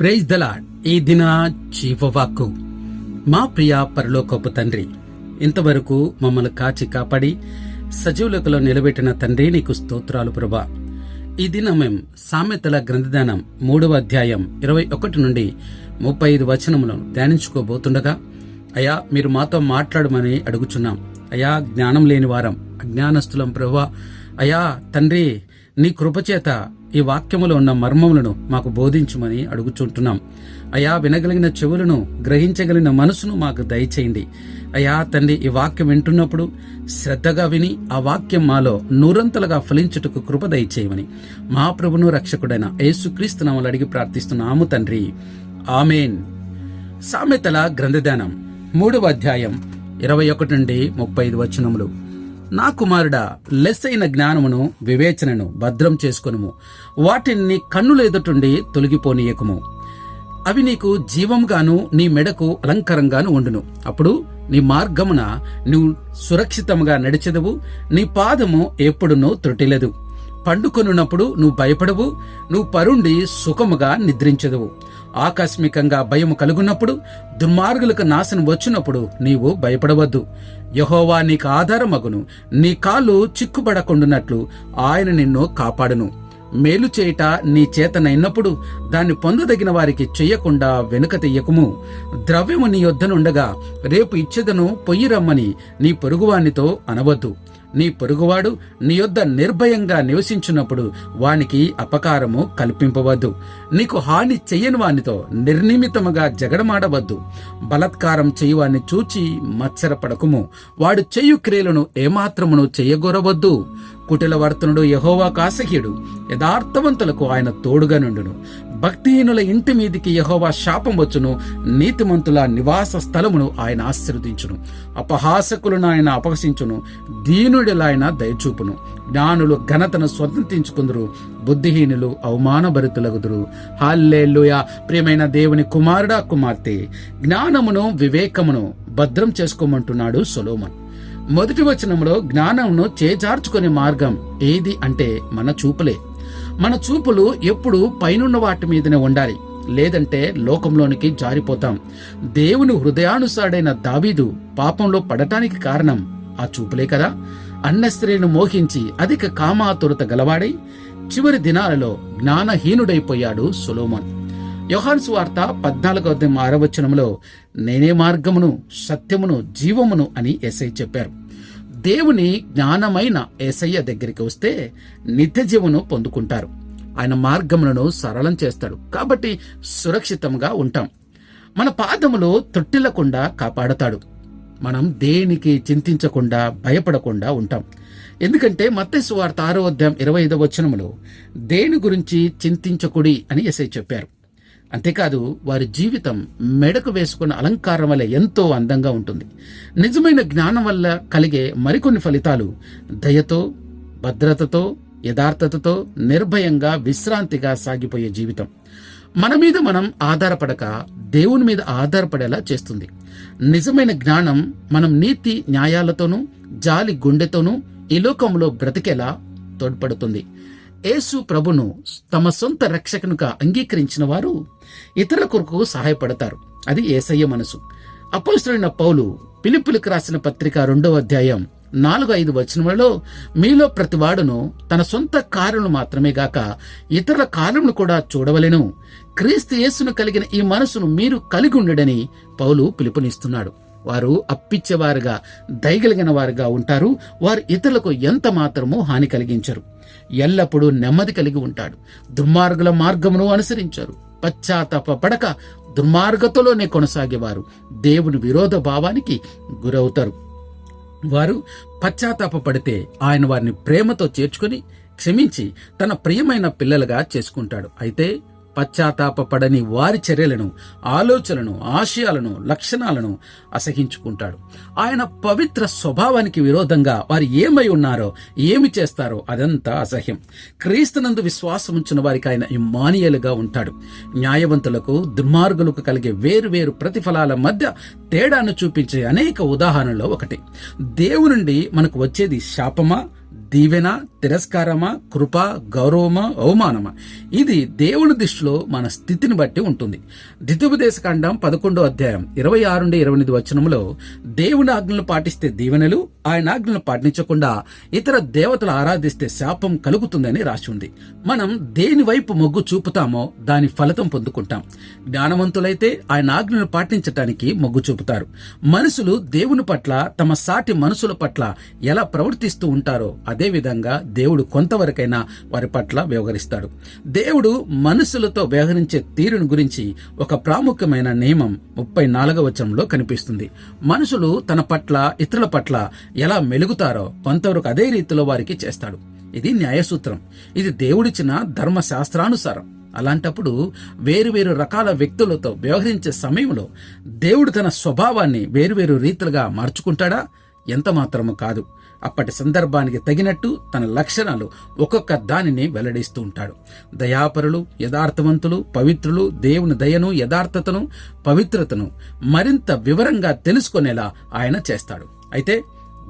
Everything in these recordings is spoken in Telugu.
ప్రైజ్ దలాడ్ ఈ దిన జీవవాక్కు మా ప్రియ పరలోకపు తండ్రి ఇంతవరకు మమ్మల్ని కాచి కాపాడి సజీవులకులో నిలబెట్టిన తండ్రి నీకు స్తోత్రాలు ప్రభా. ఈ దిన మేం సామెతల గ్రంథదానం మూడవ అధ్యాయం ఇరవై ఒకటి నుండి ముప్పై ఐదు వచనములను ధ్యానించుకోబోతుండగా అయా మీరు మాతో మాట్లాడమని అడుగుచున్నాం. అయా జ్ఞానం లేని వారం అజ్ఞానస్తులం ప్రభా. అయా తండ్రి నీ కృపచేత ఈ వాక్యములో ఉన్న మర్మములను మాకు బోధించుమని అడుగుచుంటున్నాం. అయా వినగలిగిన చెవులను గ్రహించగలిగిన మనసును మాకు దయచేయండి. అయా తండ్రి ఈ వాక్యం వింటున్నప్పుడు శ్రద్ధగా విని ఆ వాక్యం మాలో నూరంతలుగా ఫలించుటకు కృప దయచేయమని మా ప్రభును రక్షకుడైన యేసుక్రీస్తు నామలు అడిగి ప్రార్థిస్తున్నాము తండ్రి. ఆమెన్. సామెతల గ్రంథదానం మూడవ అధ్యాయం ఇరవై ఒకటి నుండి ముప్పై ఐదు వచనములు. నా కుమారుడా లెస్సైన జ్ఞానమును వివేచనను భద్రం చేసుకొనుము. వాటిని నీ కన్నుల ఎదుటుండి తొలగిపోనీయకుము. అవి నీకు జీవంగాను నీ మెడకు అలంకరంగాను ఉండును. అప్పుడు నీ మార్గమున నువ్వు సురక్షితంగా నడిచెదవు నీ పాదము ఎప్పుడునూ త్రుటిలదు. పండుకొనున్నప్పుడు నువ్వు భయపడవు నువ్వు పరుండి సుఖముగా నిద్రించదువు. ఆకస్మికంగా భయము కలుగున్నప్పుడు దుర్మార్గులకు నాశనం వచ్చినప్పుడు నీవు భయపడవద్దు. యహోవా నీకు ఆధారమగును నీ కాళ్ళు చిక్కుబడకుండునట్లు ఆయన నిన్ను కాపాడును. మేలు చేయుట నీ చేతనైనప్పుడు దాన్ని పొందదగిన వారికి చెయ్యకుండా వెనుక తెయ్యకుము ద్రవ్యము నీ యొద్దనుండగా రేపు ఇచ్చేదను పొయ్యి రమ్మని నీ పొరుగువానితో అనవద్దు. నీ పొరుగువాడు నీ యొద్ద నిర్భయంగా నివసించున్నప్పుడు వానికి అపకారము కల్పింపవద్దు. నీకు హాని చెయ్యని వానితో నిర్నిమితముగా జగడమాడవద్దు. బలత్కారం చేయువాన్ని చూచి మత్సరపడకుము. వాడు చెయ్యు క్రియలను ఏమాత్రమును చెయ్యగొరవద్దు కుటిలవర్తనుడు యహోవా కాసహ్యుడు యథార్థవంతులకు ఆయన తోడుగా నుండును. భక్తిహీనుల ఇంటి మీదికి యహోవా శాపం వచ్చును నీతిమంతుల నివాస స్థలమును ఆయన ఆశీర్వదించును. అపహాసకులను ఆయన అపహసించును దీనుడిలాయన దయచూపును. జ్ఞానులు ఘనతను స్వతంత్రించుకుందరు బుద్ధిహీనులు అవమానభరితులగుదురు. హాల్లేలుయ! ప్రియమైన దేవుని కుమారుడా కుమార్తె జ్ఞానమును వివేకమును భద్రం చేసుకోమంటున్నాడు సొలోమన్. మొదటి వచనంలో జ్ఞానమును చేజార్చుకునే మార్గం ఏది అంటే మన చూపులే. మన చూపులు ఎప్పుడు పైనున్న వాటి మీదనే ఉండాలి. లేదంటే లోకంలోనికి జారిపోతాం. దేవుని హృదయానుసారైన దావీదు పాపంలో పడటానికి కారణం ఆ చూపులే కదా? అన్న స్త్రీలను మోహించి అధిక కామాతురత గలవాడై చివరి దినాలలో జ్ఞానహీనుడైపోయాడు సులోమన్. యోహాన్స్ వార్త పద్నాలుగో అధ్యాయం ఆరవచనంలో నేనే మార్గమును సత్యమును జీవమును అని ఎస్ఐ చెప్పారు. దేవుని జ్ఞానమైన ఏసయ్య దగ్గరికి వస్తే నిత్య జీవను పొందుకుంటారు. ఆయన మార్గములను సరళం చేస్తాడు. కాబట్టి సురక్షితంగా ఉంటాం. మన పాదములు తొట్టిల్లకుండా కాపాడతాడు. మనం దేనికి చింతించకుండా భయపడకుండా ఉంటాం. ఎందుకంటే మత్స్సు వార్త ఆరో అధ్యాయం ఇరవై ఐదవ వచనములో దేని గురించి చింతించకుడి అని ఎసై చెప్పారు. అంతేకాదు వారి జీవితం మెడకు వేసుకున్న అలంకారం వల్ల ఎంతో అందంగా ఉంటుంది. నిజమైన జ్ఞానం వల్ల కలిగే మరికొన్ని ఫలితాలు దయతో భద్రతతో యథార్థతతో నిర్భయంగా విశ్రాంతిగా సాగిపోయే జీవితం. మన మీద మనం ఆధారపడక దేవుని మీద ఆధారపడేలా చేస్తుంది. నిజమైన జ్ఞానం మనం నీతి న్యాయాలతోనూ జాలి గుండెతోనూ ఈ లోకంలో బ్రతికేలా తోడ్పడుతుంది. యేసు ప్రభును తమ సొంత రక్షకునుగా అంగీకరించిన వారు ఇతరుల కొరకు సహాయపడతారు. అది ఏసయ్య మనసు. అపోస్తులైన పౌలు పిలుపులకు రాసిన పత్రిక రెండవ అధ్యాయం నాలుగు ఐదు వచనములలో మీలో ప్రతివాడును తన సొంత కార్యములు మాత్రమే గాక ఇతరుల కార్యములు కూడా చూడవలెను. క్రీస్తు యేసును కలిగిన ఈ మనసును మీరు కలిగి ఉండడని పౌలు పిలుపునిస్తున్నాడు. వారు అప్పిచ్చేవారుగా దయగలిగిన వారుగా ఉంటారు. వారు ఇతరులకు ఎంత మాత్రమూ హాని కలిగించరు. ఎల్లప్పుడూ నెమ్మది కలిగి ఉంటాడు. దుర్మార్గుల మార్గమును అనుసరించారు. పశ్చాత్తాప పడక దుర్మార్గతలోనే కొనసాగేవారు. దేవుని విరోధ భావానికి గురవుతారు. వారు పశ్చాత్తాప పడితే ఆయన వారిని ప్రేమతో చేర్చుకుని క్షమించి తన ప్రియమైన పిల్లలుగా చేసుకుంటాడు. అయితే పశ్చాత్తాపడని వారి చర్యలను ఆలోచనలను ఆశయాలను లక్షణాలను అసహించుకుంటాడు. ఆయన పవిత్ర స్వభావానికి విరోధంగా వారు ఏమై ఉన్నారో ఏమి చేస్తారో అదంతా అసహ్యం. క్రీస్తునందు విశ్వాసం ఉంచిన వారికి ఆయన ఇమానియలుగా ఉంటాడు. న్యాయవంతులకు దుర్మార్గులకు కలిగే వేరు వేరు ప్రతిఫలాల మధ్య తేడాను చూపించే అనేక ఉదాహరణలో ఒకటి. దేవునుండి మనకు వచ్చేది శాపమా? దీవెన తిరస్కారమా కృప గౌరవమా అవమానమా? ఇది దేవుని దృష్టిలో మన స్థితిని బట్టి ఉంటుంది. ద్వితీయోపదేశకాండం పదకొండో అధ్యాయం ఇరవై ఆరు నుండి ఇరవై ఎనిమిది వచనంలో దేవుని ఆజ్ఞలను పాటిస్తే దీవెనలు ఆయన ఆజ్ఞలను పాటించకుండా ఇతర దేవతలు ఆరాధిస్తే శాపం కలుగుతుందని రాసి ఉంది. మనం దేని వైపు మొగ్గు చూపుతామో దాని ఫలితం పొందుకుంటాం. జ్ఞానవంతులైతే ఆయన ఆజ్ఞలను పాటించటానికి మొగ్గు చూపుతారు. మనుషులు దేవుని పట్ల తమ సాటి మనుషుల పట్ల ఎలా ప్రవర్తిస్తూ ఉంటారో అదేవిధంగా దేవుడు కొంతవరకైనా వారి పట్ల వ్యవహరిస్తాడు. దేవుడు మనుషులతో వ్యవహరించే తీరును గురించి ఒక ప్రాముఖ్యమైన నియమం ముప్పై నాలుగవ వచనంలో కనిపిస్తుంది. మనుషులు తన పట్ల ఇతరుల పట్ల ఎలా మెలుగుతారో కొంతవరకు అదే రీతిలో వారికి చేస్తాడు. ఇది న్యాయసూత్రం. ఇది దేవుడిచ్చిన ధర్మశాస్త్రానుసారం. అలాంటప్పుడు వేరువేరు రకాల వ్యక్తులతో వ్యవహరించే సమయంలో దేవుడు తన స్వభావాన్ని వేరువేరు రీతులుగా మార్చుకుంటాడా? ఎంతమాత్రము కాదు. అప్పటి సందర్భానికి తగినట్టు తన లక్షణాలు ఒక్కొక్క దానిని వెల్లడిస్తూ ఉంటాడు. దయాపరులు యథార్థవంతులు పవిత్రులు దేవుని దయను యథార్థతను పవిత్రతను మరింత వివరంగా తెలుసుకునేలా ఆయన చేస్తాడు. అయితే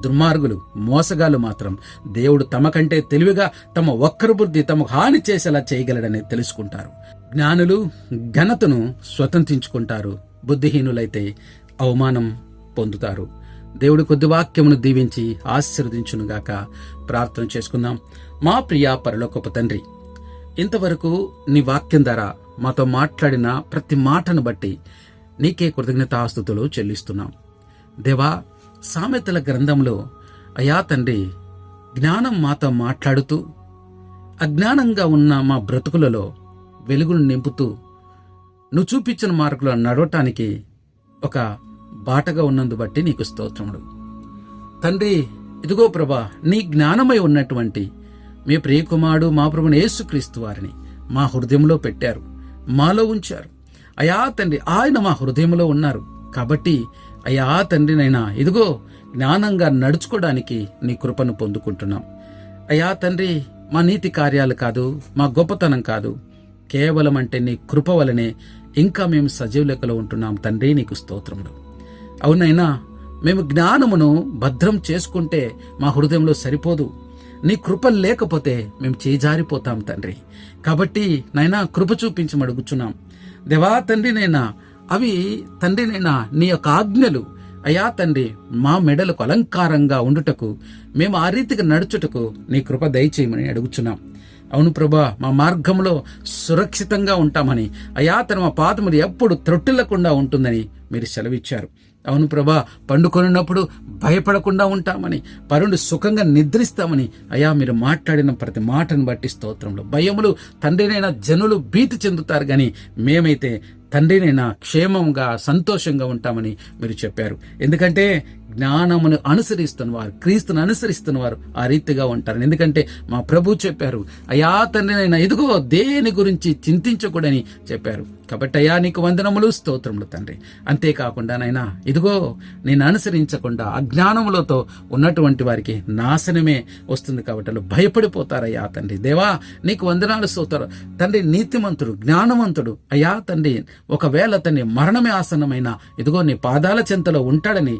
దుర్మార్గులు మోసగాలు మాత్రం దేవుడు తమకంటే తెలివిగా తమ ఒక్కరు బుద్ధి తమకు హాని చేసేలా చేయగలడని తెలుసుకుంటారు. జ్ఞానులు ఘనతను స్వతంత్రించుకుంటారు. బుద్ధిహీనులైతే అవమానం పొందుతారు. దేవుడు కొద్ది వాక్యమును దీవించి ఆశీర్వదించునుగాక ప్రార్థన చేసుకుందాం. మా ప్రియ పరలోకపు తండ్రి ఇంతవరకు నీ వాక్యం ద్వారా మాతో మాట్లాడిన ప్రతి మాటను బట్టి నీకే కృతజ్ఞతాస్తుతులు చెల్లిస్తున్నాం. దేవా సామెతల గ్రంథంలో అయా తండ్రి జ్ఞానం మాతో మాట్లాడుతూ అజ్ఞానంగా ఉన్న మా బ్రతుకులలో వెలుగును నింపుతూ నువ్వు చూపించిన మార్కులు నడవటానికి ఒక బాటగా ఉన్నందు బట్టి నీకు స్తోత్రముడు తండ్రి ఇదిగో ప్రభా నీ జ్ఞానమై ఉన్నటువంటి మీ ప్రియకుమారుడు మా ప్రభుని యేసుక్రీస్తు వారిని మా హృదయంలో పెట్టారు మాలో ఉంచారు. అయా తండ్రి ఆయన మా హృదయంలో ఉన్నారు. కాబట్టి అయా తండ్రినైనా ఇదిగో జ్ఞానంగా నడుచుకోవడానికి నీ కృపను పొందుకుంటున్నాం. అయా తండ్రి మా నీతి కార్యాలు కాదు మా గొప్పతనం కాదు. కేవలం అంటే నీ కృప వలనే ఇంకా మేము సజీవ లెక్కలో ఉంటున్నాం. తండ్రి నీకు స్తోత్రములు. అవునైనా మేము జ్ఞానమును భద్రం చేసుకుంటే మా హృదయంలో సరిపోదు. నీ కృప లేకపోతే మేము చేజారిపోతాం తండ్రి. కాబట్టి నైనా కృప చూపించమడుగుచున్నాం దేవా తండ్రి నైనా అవి తండ్రి నైనా నీ యొక్క ఆజ్ఞలు. అయా తండ్రి మా మెడలకు అలంకారంగా ఉండుటకు మేము ఆ రీతిగా నడుచుటకు నీ కృప దయచేయమని అడుగుచున్నాం. అవును ప్రభా మా మార్గంలో సురక్షితంగా ఉంటామని అయా తన మా పాదములు ఎప్పుడు త్రొట్టిల్లకుండా ఉంటుందని మీరు సెలవిచ్చారు. అవును ప్రభా పండుకొనినప్పుడు భయపడకుండా ఉంటామని పరుండు సుఖంగా నిద్రిస్తామని. అయా మీరు మాట్లాడిన ప్రతి మాటను బట్టి స్తోత్రంలో భయములు తండ్రినైనా జనులు భీతి చెందుతారు కానీ మేమైతే తండ్రినైనా క్షేమంగా సంతోషంగా ఉంటామని మీరు చెప్పారు. ఎందుకంటే జ్ఞానమును అనుసరిస్తున్న వారు క్రీస్తును అనుసరిస్తున్న వారు ఆ రీతిగా ఉంటారు. ఎందుకంటే మా ప్రభు చెప్పారు అయా తండ్రినైనా ఇదిగో దేని గురించి చింతించకూడని చెప్పారు. కాబట్టి అయా నీకు వందనములు స్తోత్రములు తండ్రి. అంతేకాకుండా నైనా ఇదిగో నేను అనుసరించకుండా అజ్ఞానములతో ఉన్నటువంటి వారికి నాశనమే వస్తుంది కాబట్టి వాళ్ళు భయపడిపోతారయ్యా తండ్రి. దేవా నీకు వందనాలు స్తోత్రం తండ్రి నీతిమంతుడు జ్ఞానవంతుడు అయ్యా తండ్రి ఒకవేళ తండ్రి మరణమే ఆసనమైన ఇదిగో నీ పాదాల చింతలో ఉంటాడని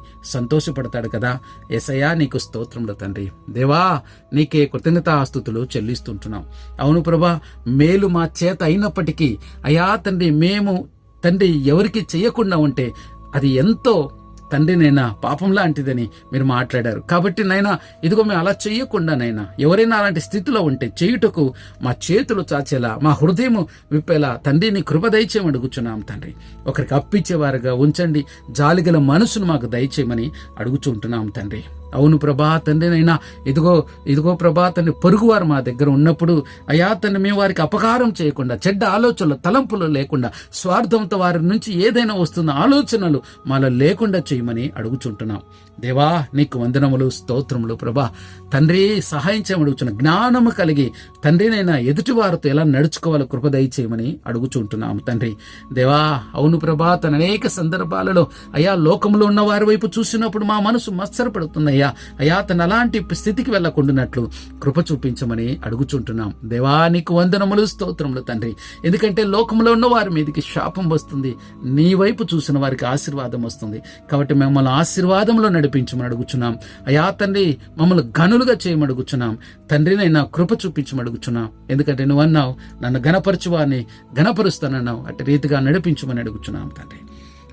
సంతోషపడతాడు కదా. ఎసయా నీకు స్తోత్రములు తండ్రి. దేవా నీకే కృతజ్ఞతాస్తుతులు చెల్లిస్తుంటున్నాం. అవును ప్రభా మేలు మా చేత అయినప్పటికీ అయా తండ్రి మేము తండ్రి ఎవరికి చేయకుండా ఉంటే అది ఎంతో తండ్రి నైనా పాపం లాంటిదని మీరు మాట్లాడారు. కాబట్టి నైనా ఇదిగో మేము అలా చేయకుండా నైనా ఎవరైనా అలాంటి స్థితిలో ఉంటే చేయుటకు మా చేతులు చాచేలా మా హృదయం విప్పేలా తండ్రిని కృప దయచేయమని అడుగుచున్నాం తండ్రి. ఒకరికి అప్పిచ్చేవారుగా ఉంచండి జాలిగల మనసును మాకు దయచేయమని అడుగుచుంటున్నాం తండ్రి. అవును ప్రభా తండ్రినైనా ఇదిగో ఇదిగో ప్రభా తండ్రి పొరుగువారు మా దగ్గర ఉన్నప్పుడు అయా తండ్రి మేము వారికి అపకారం చేయకుండా చెడ్డ ఆలోచనలు తలంపులు లేకుండా స్వార్థంతో వారి నుంచి ఏదైనా వస్తున్న ఆలోచనలు మాలో లేకుండా చేయమని అడుగుచుంటున్నాం. దేవా నీకు వందనములు స్తోత్రములు ప్రభా. తండ్రి సహాయం చేయమని జ్ఞానము కలిగి తండ్రినైనా ఎదుటివారితో ఎలా నడుచుకోవాలో కృపదయ చేయమని అడుగుచుంటున్నాము తండ్రి. దేవా అవును ప్రభా తన అనేక సందర్భాలలో అయా లోకంలో ఉన్న వారి వైపు చూసినప్పుడు మా మనసు మత్సరపడుతున్నాయి అయ్యా అయ్యా తను అలాంటి స్థితికి వెళ్ళకుండానట్లు కృప చూపించమని అడుగుచుంటున్నాం. దేవానికి వందనములు స్తోత్రములు తండ్రి. ఎందుకంటే లోకంలో ఉన్న వారి మీదకి శాపం వస్తుంది. నీ వైపు చూసిన వారికి ఆశీర్వాదం వస్తుంది. కాబట్టి మిమ్మల్ని ఆశీర్వాదంలో నడిపించమని అడుగుచున్నాం. అయా తండ్రి మమ్మల్ని గనులుగా చేయమడుగుచున్నాం తండ్రినైనా కృప చూపించమని అడుగుచున్నాం. ఎందుకంటే నువ్వు అన్నావు నన్ను గణపరచువాన్ని గణపరుస్తానన్నావు అట్టి రీతిగా నడిపించమని అడుగుచున్నాం తండ్రి.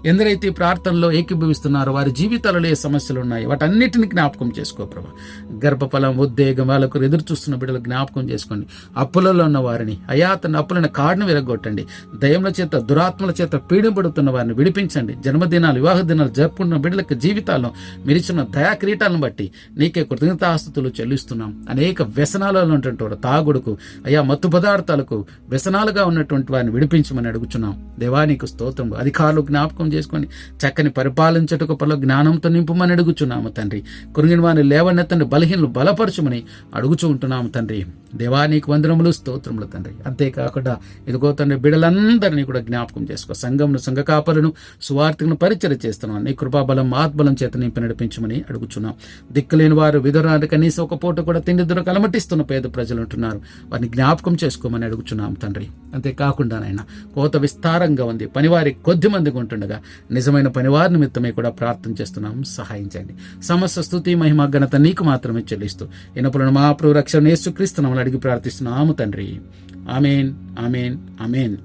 ఎందరైతే ప్రార్థనలో ఏకీభవిస్తున్నారో వారి జీవితాలలో ఏ సమస్యలు ఉన్నాయి? వాటన్నిటిని జ్ఞాపకం చేసుకో ప్రభా. గర్భఫలం ఉద్వేగం వాళ్ళకు ఎదురు చూస్తున్న బిడ్డలు జ్ఞాపకం చేసుకోండి. అప్పులలో ఉన్న వారిని అయా తన అప్పులను కాడును విరగొట్టండి. దయముల చేత దురాత్మల చేత పీడింపడుతున్న వారిని విడిపించండి. జన్మదినాలు వివాహ దినాలు జరుపుకున్న బిడ్డలకు జీవితాల్లో మీరిచ్చిన దయా కిరీటాలను బట్టి నీకే కృతజ్ఞతాస్తుతులు చెల్లిస్తున్నాం. అనేక వ్యసనాలలో ఉన్నటువంటి వారు తాగుడుకు అయా మత్తు పదార్థాలకు వ్యసనాలుగా ఉన్నటువంటి వారిని విడిపించమని అడుగుచున్నాం. దేవానికి స్తోత్రం అధికారులు జ్ఞాపకం చేసుకొని చక్కని పరిపాలించటకు పలు జ్ఞానంతో నింపుమని అడుగుచున్నాము తండ్రి. కురిగిన వారిని లేవనెత్తండి బలహీనలు బలపరచుమని అడుగుచూ ఉంటున్నాము తండ్రి. దేవానికి వందనములు స్తోత్రములు తండ్రి. అంతేకాకుండా ఇదిగో తండ్రి బిడలందరినీ కూడా జ్ఞాపకం చేసుకో. సంఘమును సంఘ కాపలను సువార్థికను పరిచయం చేస్తున్నాను నీ కృపాబలం ఆత్మలం చేత నింపి నడిపించమని అడుగుచున్నాం. దిక్కులేని వారు విధురాలు కనీసం ఒక పూట కూడా తిండి దొరక అలమటిస్తున్న పేద ప్రజలు ఉంటున్నారు. వారిని జ్ఞాపకం చేసుకోమని అడుగుచున్నాం తండ్రి. అంతేకాకుండా నాయన కోత విస్తారంగా ఉంది. పనివారి కొద్ది మందిగా ఉంటుండగా నిజమైన పనివారి నిమిత్తమే కూడా ప్రార్థన చేస్తున్నాం. సహాయించండి సమస్త స్థుతి మహిమ ఘనత నీకు మాత్రమే చెల్లిస్తూ ఇనపులను మా ప్రభు రక్షణ యేసుక్రీస్తు అడిగి ప్రార్థిస్తున్నాము తండ్రి. Amen amen amen.